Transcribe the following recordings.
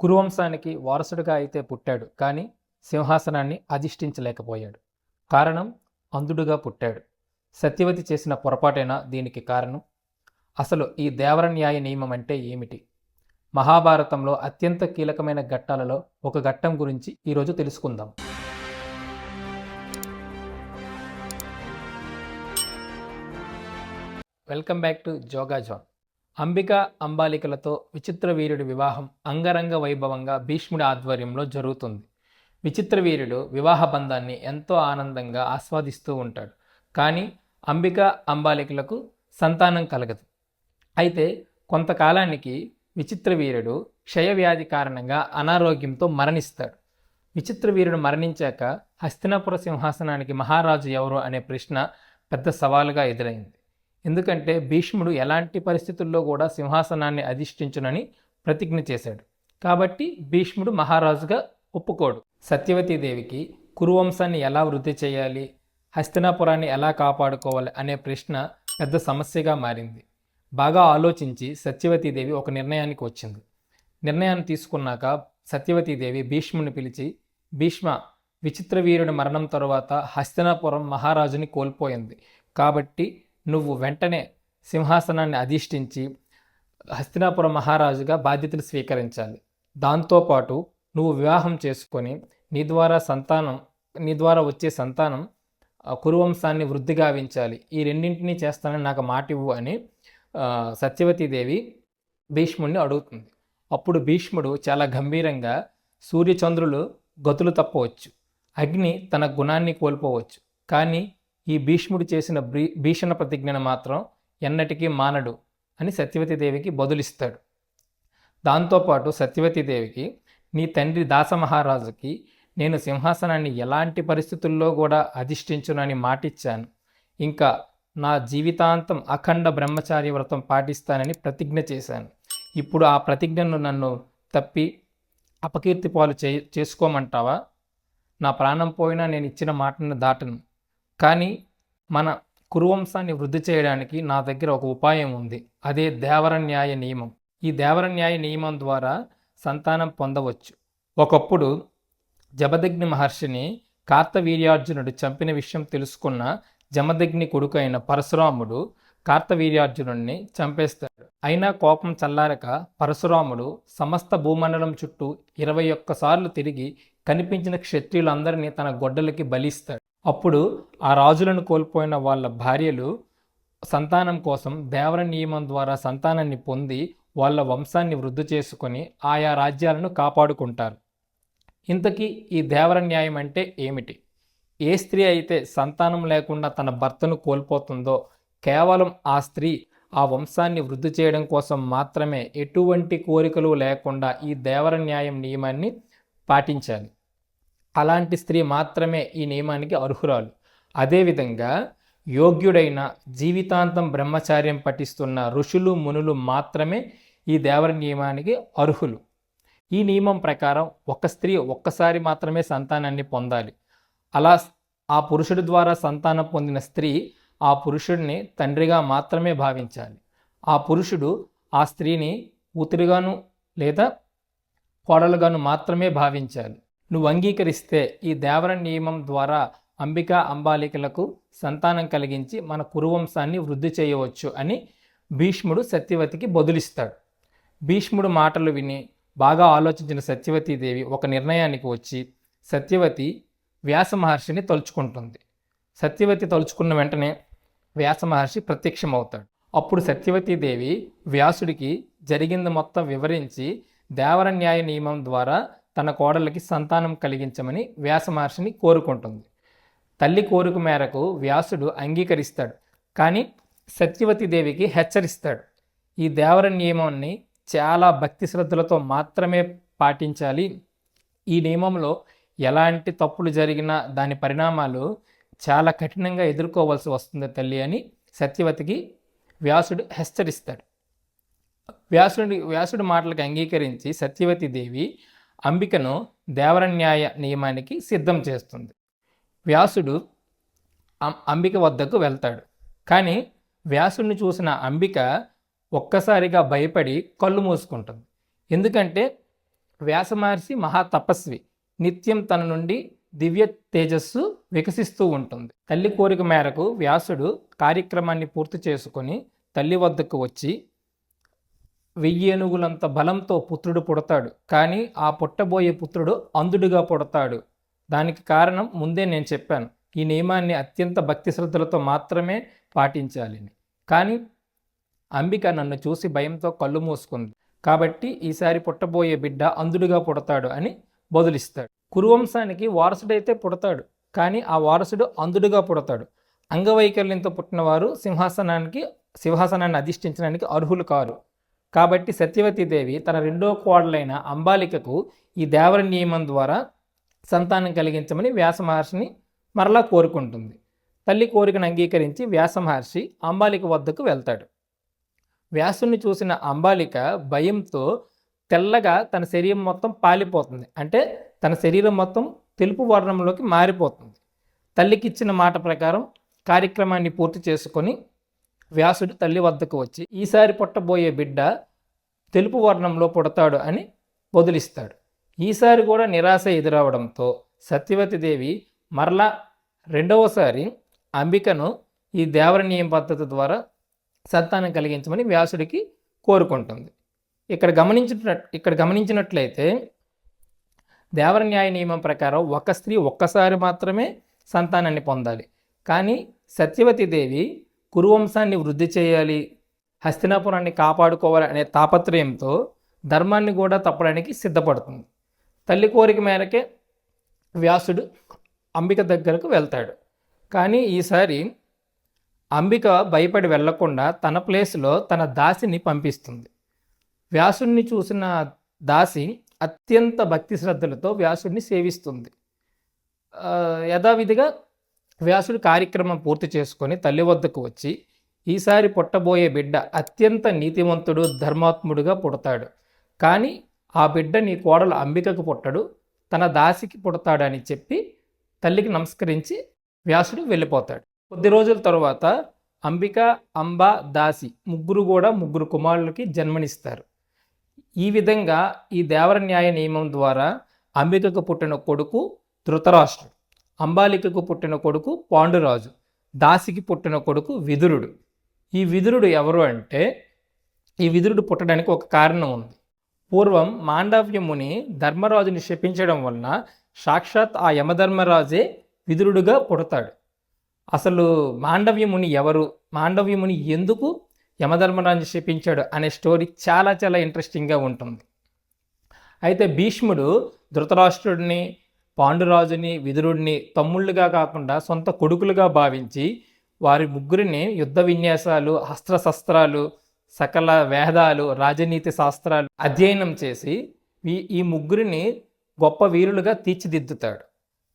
కురువంశానికి వారసుడిగా అయితే పుట్టాడు కానీ సింహాసనాన్ని అధిష్ఠించలేకపోయాడు. కారణం అంధుడుగా పుట్టాడు. సత్యవతి చేసిన పొరపాటైనా దీనికి కారణం? అసలు ఈ దేవరన్యాయ నియమం అంటే ఏమిటి? మహాభారతంలో అత్యంత కీలకమైన ఘట్టాలలో ఒక ఘట్టం గురించి ఈరోజు తెలుసుకుందాం. వెల్కమ్ బ్యాక్ టు జోగా జాన్ అంబికా అంబాలికలతో విచిత్ర వీరుడి వివాహం అంగరంగ వైభవంగా భీష్ముడి ఆధ్వర్యంలో జరుగుతుంది. విచిత్ర వీరుడు వివాహ బంధాన్ని ఎంతో ఆనందంగా ఆస్వాదిస్తూ ఉంటాడు. కానీ అంబిక అంబాలికలకు సంతానం కలగదు. అయితే కొంతకాలానికి విచిత్ర వీరుడు క్షయవ్యాధి కారణంగా అనారోగ్యంతో మరణిస్తాడు. విచిత్ర వీరుడు మరణించాక హస్తినాపుర సింహాసనానికి మహారాజు ఎవరు అనే ప్రశ్న పెద్ద సవాలుగా ఎదురైంది. ఎందుకంటే భీష్ముడు ఎలాంటి పరిస్థితుల్లో కూడా సింహాసనాన్ని అధిష్ఠించునని ప్రతిజ్ఞ చేశాడు. కాబట్టి భీష్ముడు మహారాజుగా ఒప్పుకోడు. సత్యవతీదేవికి కురువంశాన్ని ఎలా వృద్ధి చేయాలి హస్తినాపురాన్ని ఎలా కాపాడుకోవాలి అనే ప్రశ్న పెద్ద సమస్యగా మారింది. బాగా ఆలోచించి సత్యవతీదేవి ఒక నిర్ణయానికి వచ్చింది. నిర్ణయాన్ని తీసుకున్నాక సత్యవతీదేవి భీష్ముని పిలిచి భీష్మ విచిత్రవీరుని మరణం తరువాత హస్తినాపురం మహారాజుని కోల్పోయింది. కాబట్టి నువ్వు వెంటనే సింహాసనాన్ని అధిష్ఠించి హస్తినాపురం మహారాజుగా బాధ్యతలు స్వీకరించాలి. దాంతోపాటు నువ్వు వివాహం చేసుకొని నీ ద్వారా సంతానం నీ ద్వారా వచ్చే సంతానం కురువంశాన్ని వృద్ధి గావించాలి. ఈ రెండింటినీ చేస్తానని నాకు మాట ఇవ్వు అని సత్యవతీదేవి భీష్ముడిని అడుగుతుంది. అప్పుడు భీష్ముడు చాలా గంభీరంగా సూర్యచంద్రులు గతులు తప్పవచ్చు. అగ్ని తన గుణాన్ని కోల్పోవచ్చు. కానీ ఈ భీష్ముడు చేసిన భీషణ ప్రతిజ్ఞను మాత్రం ఎన్నటికీ మానడు అని సత్యవతీదేవికి బదులిస్తాడు. దాంతోపాటు సత్యవతీదేవికి నీ తండ్రి దాసమహారాజుకి నేను సింహాసనాన్ని ఎలాంటి పరిస్థితుల్లో కూడా అధిష్ఠించునని మాటిచ్చాను. ఇంకా నా జీవితాంతం అఖండ బ్రహ్మచారి వ్రతం పాటిస్తానని ప్రతిజ్ఞ చేశాను. ఇప్పుడు ఆ ప్రతిజ్ఞను నన్ను తప్పి అపకీర్తి పాలు చే చేసుకోమంటావా? నా ప్రాణం పోయినా నేను ఇచ్చిన మాటను దాటను. కానీ మన కురువంశాన్ని వృద్ధి చేయడానికి నా దగ్గర ఒక ఉపాయం ఉంది. అదే దేవర న్యాయ నియమం. ఈ దేవరన్యాయ నియమం ద్వారా సంతానం పొందవచ్చు. ఒకప్పుడు జమదగ్ని మహర్షిని కార్తవీర్యార్జునుడు చంపిన విషయం తెలుసుకున్న జమదగ్ని కొడుకైన పరశురాముడు కార్తవీర్యార్జునుడిని చంపేస్తాడు. అయినా కోపం చల్లారక పరశురాముడు సమస్త భూమండలం చుట్టూ ఇరవై ఒక్కసార్లు తిరిగి కనిపించిన క్షత్రియులందరినీ తన గొడ్డలకి బలిస్తాడు. అప్పుడు ఆ రాజులను కోల్పోయిన వాళ్ళ భార్యలు సంతానం కోసం దేవర నియమం ద్వారా సంతానాన్ని పొంది వాళ్ళ వంశాన్ని వృద్ధి చేసుకొని ఆయా రాజ్యాలను కాపాడుకుంటారు. ఇంతకీ ఈ దేవర న్యాయం అంటే ఏమిటి? ఏ స్త్రీ అయితే సంతానం లేకుండా తన భర్తను కోల్పోతుందో కేవలం ఆ స్త్రీ ఆ వంశాన్ని వృద్ధి చేయడం కోసం మాత్రమే ఎటువంటి కోరికలు లేకుండా ఈ దేవర న్యాయం నియమాన్ని పాటించాలి. అలాంటి స్త్రీ మాత్రమే ఈ నియమానికి అర్హురాలు. అదేవిధంగా యోగ్యుడైన జీవితాంతం బ్రహ్మచార్యం పఠిస్తున్న ఋషులు మునులు మాత్రమే ఈ దేవర నియమానికి అర్హులు. ఈ నియమం ప్రకారం ఒక స్త్రీ ఒక్కసారి మాత్రమే సంతానాన్ని పొందాలి. అలా ఆ పురుషుడి ద్వారా సంతానం పొందిన స్త్రీ ఆ పురుషుడిని తండ్రిగా మాత్రమే భావించాలి. ఆ పురుషుడు ఆ స్త్రీని కూతురిగాను లేదా కోడలుగాను మాత్రమే భావించాలి. నువ్వు అంగీకరిస్తే ఈ దేవర నియమం ద్వారా అంబిక అంబాలికలకు సంతానం కలిగించి మన కురువంశాన్ని వృద్ధి చేయవచ్చు అని భీష్ముడు సత్యవతికి బదులిస్తాడు. భీష్ముడు మాటలు విని బాగా ఆలోచించిన సత్యవతీదేవి ఒక నిర్ణయానికి వచ్చి సత్యవతి వ్యాస మహర్షిని తలుచుకుంటుంది. సత్యవతి తలుచుకున్న వెంటనే వ్యాస మహర్షి ప్రత్యక్షమవుతాడు. అప్పుడు సత్యవతీదేవి వ్యాసుడికి జరిగింది మొత్తం వివరించి దేవర న్యాయ నియమం ద్వారా తన కోడలికి సంతానం కలిగించమని వ్యాసమహర్షిని కోరుకుంటుంది. తల్లి కోరిక మేరకు వ్యాసుడు అంగీకరిస్తాడు కానీ సత్యవతీదేవికి హెచ్చరిస్తాడు. ఈ దేవర నియమాన్ని చాలా భక్తి శ్రద్ధలతో మాత్రమే పాటించాలి. ఈ నియమంలో ఎలాంటి తప్పులు జరిగినా దాని పరిణామాలు చాలా కఠినంగా ఎదుర్కోవాల్సి వస్తుంది తల్లి అని సత్యవతికి వ్యాసుడు హెచ్చరిస్తాడు. వ్యాసుడి వ్యాసుడి మాటలకు అంగీకరించి సత్యవతి దేవి అంబికను దేవరన్యాయ నియమానికి సిద్ధం చేస్తుంది. వ్యాసుడు అం- అంబిక వద్దకు వెళ్తాడు. కానీ వ్యాసుడిని చూసిన అంబిక ఒక్కసారిగా భయపడి కళ్ళు మూసుకుంటుంది. ఎందుకంటే వ్యాసమహర్షి మహాతపస్వి మహా తపస్వి నిత్యం తన నుండి దివ్య తేజస్సు వికసిస్తూ ఉంటుంది. తల్లి కోరిక మేరకు వ్యాసుడు కార్యక్రమాన్ని పూర్తి చేసుకొని తల్లి వద్దకు వచ్చి వెయ్యి ఏనుగులంత బలంతో పుత్రుడు పుడతాడు. కానీ ఆ పుట్టబోయే పుత్రుడు అంధుడిగా పుడతాడు. దానికి కారణం ముందే నేను చెప్పాను. ఈ నియమాన్ని అత్యంత భక్తి శ్రద్ధలతో మాత్రమే పాటించాలని కానీ అంబిక నన్ను చూసి భయంతో కళ్ళు మూసుకుంది. కాబట్టి ఈసారి పుట్టబోయే బిడ్డ అంధుడిగా పుడతాడు అని బదులిస్తాడు కురువంశానికి వారసుడైతే పుడతాడు. కానీ ఆ వారసుడు అంధుడిగా పుడతాడు. అంగవైకల్యంతో పుట్టినవారు సింహాసనానికి సింహాసనాన్ని అధిష్ఠించడానికి అర్హులు కారు. కాబట్టి సత్యవతీదేవి తన రెండో కోడలైన అంబాలికకు ఈ దేవర నియమం ద్వారా సంతానం కలిగించమని వ్యాస మహర్షిని మరలా కోరుకుంటుంది. తల్లి కోరికను అంగీకరించి వ్యాస మహర్షి అంబాలిక వద్దకు వెళ్తాడు. వ్యాసుని చూసిన అంబాలిక భయంతో తెల్లగా తన శరీరం మొత్తం పాలిపోతుంది. అంటే తన శరీరం మొత్తం తెలుపు వర్ణంలోకి మారిపోతుంది. తల్లికి ఇచ్చిన మాట ప్రకారం కార్యక్రమాన్ని పూర్తి చేసుకొని వ్యాసుడు తల్లి వద్దకు వచ్చి ఈసారి పుట్టబోయే బిడ్డ తెలుపు వర్ణంలో పుడతాడు అని వదిలిస్తాడు. ఈసారి కూడా నిరాశ ఎదురవడంతో సత్యవతి మరలా రెండవసారి అంబికను ఈ దేవరణీయం పద్ధతి ద్వారా సంతానం కలిగించమని వ్యాసుడికి కోరుకుంటుంది. ఇక్కడ గమనించిన ఇక్కడ గమనించినట్లయితే దేవర న్యాయ నియమం ప్రకారం ఒక స్త్రీ ఒక్కసారి మాత్రమే సంతానాన్ని పొందాలి. కానీ సత్యవతీదేవి కురువంశాన్ని వృద్ధి చేయాలి హస్తినాపురాన్ని కాపాడుకోవాలి అనే తాపత్రయంతో ధర్మాన్ని కూడా తప్పడానికి సిద్ధపడుతుంది. తల్లి కోరిక మేరకే వ్యాసుడు అంబిక దగ్గరకు వెళ్తాడు. కానీ ఈసారి అంబిక భయపడి వెళ్ళకుండా తన ప్లేస్లో తన దాసిని పంపిస్తుంది. వ్యాసుణ్ణి చూసిన దాసి అత్యంత భక్తి శ్రద్ధలతో వ్యాసుడిని సేవిస్తుంది యథావిధిగా వ్యాసుడు కార్యక్రమం పూర్తి చేసుకొని తల్లి వద్దకు వచ్చి ఈసారి పుట్టబోయే బిడ్డ అత్యంత నీతివంతుడు ధర్మాత్ముడుగా పుడతాడు. కానీ ఆ బిడ్డ నీ కోడలు అంబికకు పుట్టడు. తన దాసికి పుడతాడని చెప్పి తల్లికి నమస్కరించి వ్యాసుడు వెళ్ళిపోతాడు. కొద్ది రోజుల తర్వాత అంబిక అంబ దాసి ముగ్గురు కూడా ముగ్గురు కుమారులకి జన్మనిస్తారు. ఈ విధంగా ఈ దేవర న్యాయ నియమం ద్వారా అంబికకు పుట్టిన కొడుకు ధృతరాష్ట్రుడు. అంబాలికకు పుట్టిన కొడుకు పాండురాజు దాసికి పుట్టిన కొడుకు విదురుడు. ఈ విదురుడు ఎవరు అంటే ఈ విదురుడు పుట్టడానికి ఒక కారణం ఉంది. పూర్వం మాండవ్యముని ధర్మరాజుని శపించడం వలన సాక్షాత్ ఆ యమధర్మరాజే విదురుడుగా పుడతాడు. అసలు మాండవ్యముని ఎవరు మాండవ్యముని ఎందుకు యమధర్మరాజు శపించాడు అనే స్టోరీ చాలా చాలా ఇంట్రెస్టింగ్గా ఉంటుంది. అయితే భీష్ముడు ధృతరాష్ట్రుడిని పాండురాజుని విదురుడిని తమ్ముళ్ళుగా కాకుండా సొంత కొడుకులుగా భావించి వారి ముగ్గురిని యుద్ధ విన్యాసాలు అస్త్రశస్త్రాలు సకల వేదాలు రాజనీతి శాస్త్రాలు అధ్యయనం చేసి ఈ ఈ ముగ్గురిని గొప్ప వీరులుగా తీర్చిదిద్దుతాడు.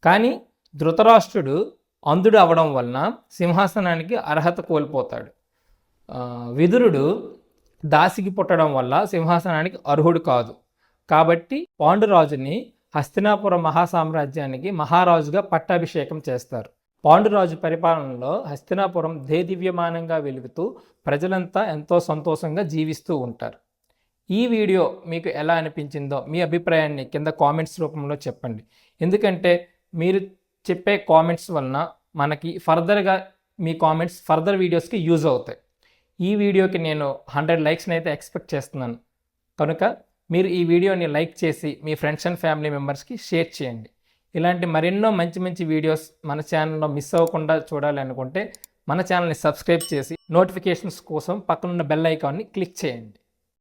కానీ ధృతరాష్ట్రుడు అంధుడు అవడం వలన సింహాసనానికి అర్హత కోల్పోతాడు. విదురుడు దాసికి పుట్టడం వల్ల సింహాసనానికి అర్హుడు కాదు. కాబట్టి పాండురాజుని హస్తినాపురం మహాసామ్రాజ్యానికి మహారాజుగా పట్టాభిషేకం చేస్తారు. పాండురాజు పరిపాలనలో హస్తినాపురం దేదివ్యమానంగా వెలుగుతూ ప్రజలంతా ఎంతో సంతోషంగా జీవిస్తూ ఉంటారు. ఈ వీడియో మీకు ఎలా అనిపించిందో మీ అభిప్రాయాన్ని కింద కామెంట్స్ రూపంలో చెప్పండి. ఎందుకంటే మీరు చెప్పే కామెంట్స్ వలన మనకి ఫర్దర్గా మీ కామెంట్స్ ఫర్దర్ వీడియోస్కి యూజ్ అవుతాయి. ఈ వీడియోకి నేను హండ్రెడ్ లైక్స్ని అయితే ఎక్స్పెక్ట్ చేస్తున్నాను. కనుక మీరు ఈ వీడియోని లైక్ చేసి మీ ఫ్రెండ్స్ అండ్ ఫ్యామిలీ మెంబర్స్కి షేర్ చేయండి. ఇలాంటి మరెన్నో మంచి మంచి వీడియోస్ మన ఛానల్లో మిస్ అవ్వకుండా చూడాలి అనుకుంటే మన ఛానల్ని సబ్స్క్రైబ్ చేసి నోటిఫికేషన్స్ కోసం పక్కనున్న బెల్ ఐకాన్ని క్లిక్ చేయండి.